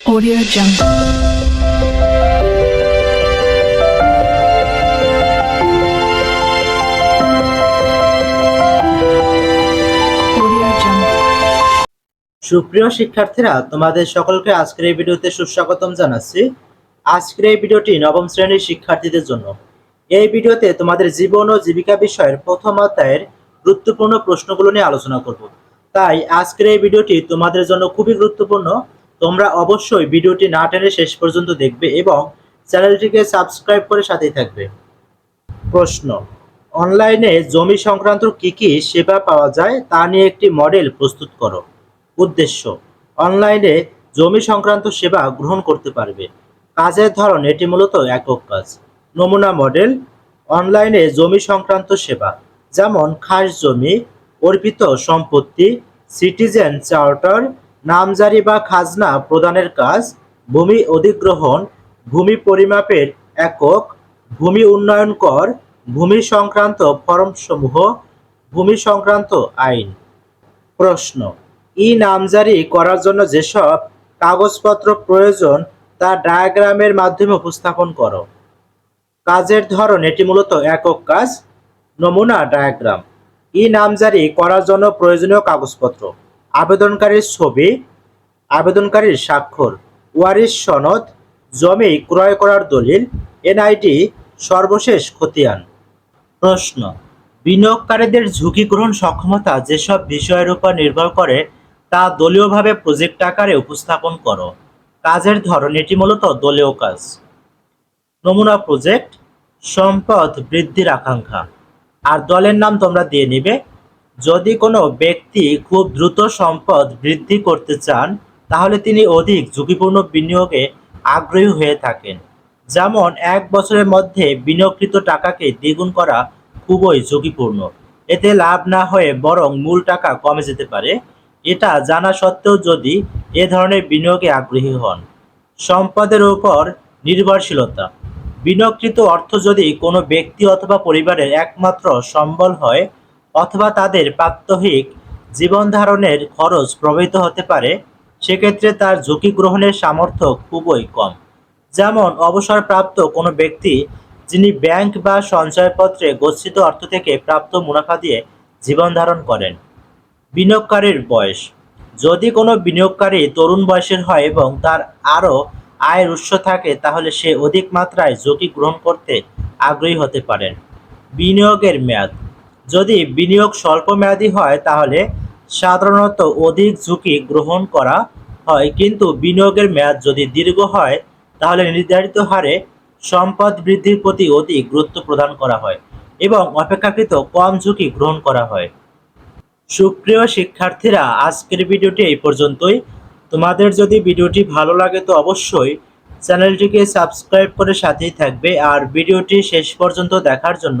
Audio Jungle. সুপ্রিয় শিক্ষার্থীরা, তোমাদের সকলকে আজকের এই ভিডিওতে সুস্বাগতম জানাচ্ছি। আজকের এই ভিডিওটি নবম শ্রেণির শিক্ষার্থীদের জন্য। এই ভিডিওতে তোমাদের জীবন ও জীবিকা বিষয়ের প্রথম অধ্যায়ের গুরুত্বপূর্ণ প্রশ্নগুলো নিয়ে আলোচনা করব। তাই আজকের এই ভিডিওটি তোমাদের জন্য খুবই গুরুত্বপূর্ণ। তোমরা অবশ্যই ভিডিওটি না টেনে শেষ পর্যন্ত দেখবে এবং চ্যানেলটিকে সাবস্ক্রাইব করে সাথেই থাকবে। প্রশ্ন, অনলাইনে জমি সংক্রান্ত কি কি সেবা পাওয়া যায় তা নিয়ে একটি মডেল প্রস্তুত করো। উদ্দেশ্য, অনলাইনে জমি সংক্রান্ত সেবা গ্রহণ করতে পারবে। কাজের ধরন, এটি মূলত একক কাজ। নমুনা মডেল, অনলাইনে জমি সংক্রান্ত সেবা, যেমন খাস জমি, অর্পিত সম্পত্তি, সিটিজেন চার্টার নামজারি বা খাজনা প্রদানের কাজ, ভূমি অধিগ্রহণ, ভূমি পরিমাপের একক, ভূমি উন্নয়ন কর, ভূমি সংক্রান্ত ফরমসমূহ, ভূমি সংক্রান্ত আইন। প্রশ্ন, ই নামজারি করার জন্য যেসব কাগজপত্র প্রয়োজন তা ডায়াগ্রামের মাধ্যমে উপস্থাপন করো। কাজের ধরন, এটি মূলত একক কাজ, নমুনা ডায়াগ্রাম। ই নামজারি করার জন্য প্রয়োজনীয় কাগজপত্র। আবেদনকারীর ছবি, আবেদনকারীর স্বাক্ষর, ওয়ারিশ সনদ, জমি ক্রয় করার দলিল, এনআইডি, সর্বশেষ খতিয়ান। প্রশ্ন, বিনিয়োগকারীদের ঝুঁকি গ্রহণ সক্ষমতা যেসব বিষয়ের উপর নির্ভর করে তা দলীয়ভাবে প্রজেক্ট আকারে উপস্থাপন করো। কাজের ধরন, এটি মূলত দলীয় কাজ। নমুনা প্রজেক্ট, সম্পদ বৃদ্ধির আকাঙ্ক্ষা। আর দলের নাম তোমরা দিয়ে নিবে। যদি কোনো ব্যক্তি খুব দ্রুত সম্পদ বৃদ্ধি করতে চান, তাহলে তিনি অধিক ঝুঁকিপূর্ণ বিনিয়োগে আগ্রহী হয়ে থাকেন। যেমন, এক বছরের মধ্যে বিনিয়োগকৃত টাকাকে দ্বিগুণ করা খুবই ঝুঁকিপূর্ণ। এতে লাভ না হয়ে বরং মূল টাকা কমে যেতে পারে। এটা জানা সত্ত্বেও যদি এ ধরনের বিনিয়োগে আগ্রহী হন। সম্পদের উপর নির্ভরশীলতা। বিনিয়োগকৃত অর্থ যদি কোনো ব্যক্তি অথবা পরিবারের একমাত্র সম্বল হয় অথবা তাদের প্রাত্যহিক জীবন ধারণের খরচ প্রভাবিত হতে পারে, সেক্ষেত্রে তার ঝুঁকি গ্রহণের সামর্থ্য খুবই কম। যেমন, অবসরপ্রাপ্ত কোনো ব্যক্তি যিনি ব্যাংক বা সঞ্চয়পত্রে গচ্ছিত অর্থ থেকে প্রাপ্ত মুনাফা দিয়ে জীবন ধারণ করেন। বিনিয়োগকারীর বয়স। যদি কোনো বিনিয়োগকারী তরুণ বয়সের হয় এবং তার আরও আয়ের উৎস থাকে, তাহলে সে অধিক মাত্রায় ঝুঁকি গ্রহণ করতে আগ্রহী হতে পারেন। বিনিয়োগের মেয়াদ। যদি বিনিয়োগ স্বল্প মেয়াদী হয়, তাহলে সাধারণত অধিক ঝুঁকি গ্রহণ করা হয়। কিন্তু বিনিয়োগের মেয়াদ যদি দীর্ঘ হয়, তাহলে নির্ধারিত হারে সম্পদ বৃদ্ধির প্রতি অধিক গুরুত্ব প্রদান করা হয় এবং অপেক্ষাকৃত কম ঝুঁকি গ্রহণ করা হয়। সুপ্রিয় শিক্ষার্থীরা, আজকের ভিডিওটি এই পর্যন্তই। তোমাদের যদি ভিডিওটি ভালো লাগে, তো অবশ্যই চ্যানেলটিকে সাবস্ক্রাইব করে সাথেই থাকবে। আর ভিডিওটি শেষ পর্যন্ত দেখার জন্য